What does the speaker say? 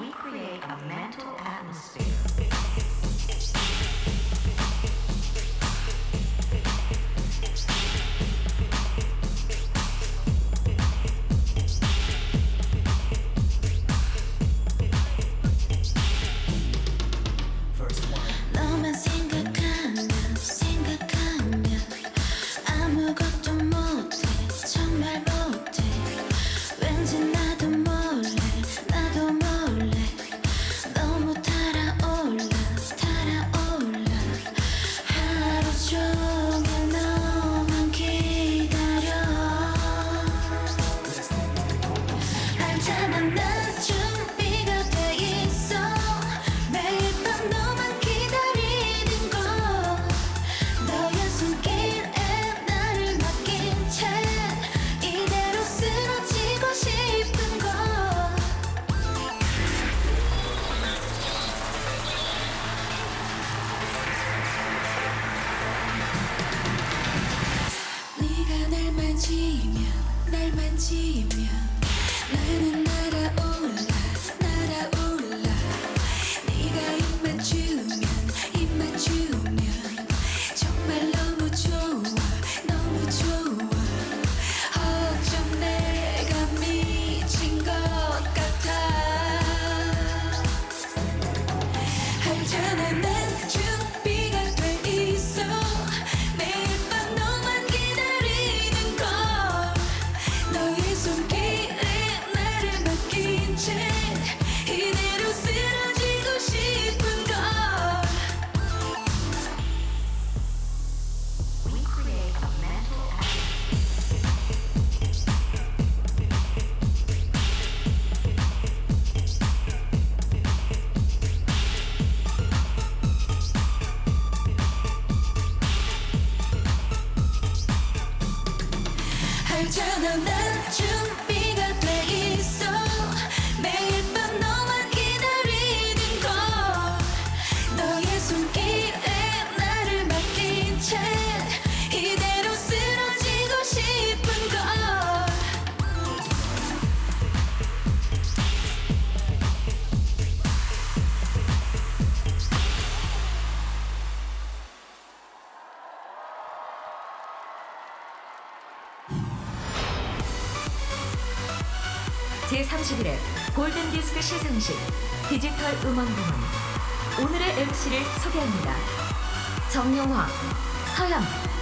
we create a mental atmosphere. 날만 지면 날 만지면 나는 날아오 알잖아 난 제31회 골든디스크 시상식 디지털 음원부문 오늘의 MC를 소개합니다. 정용화, 서영.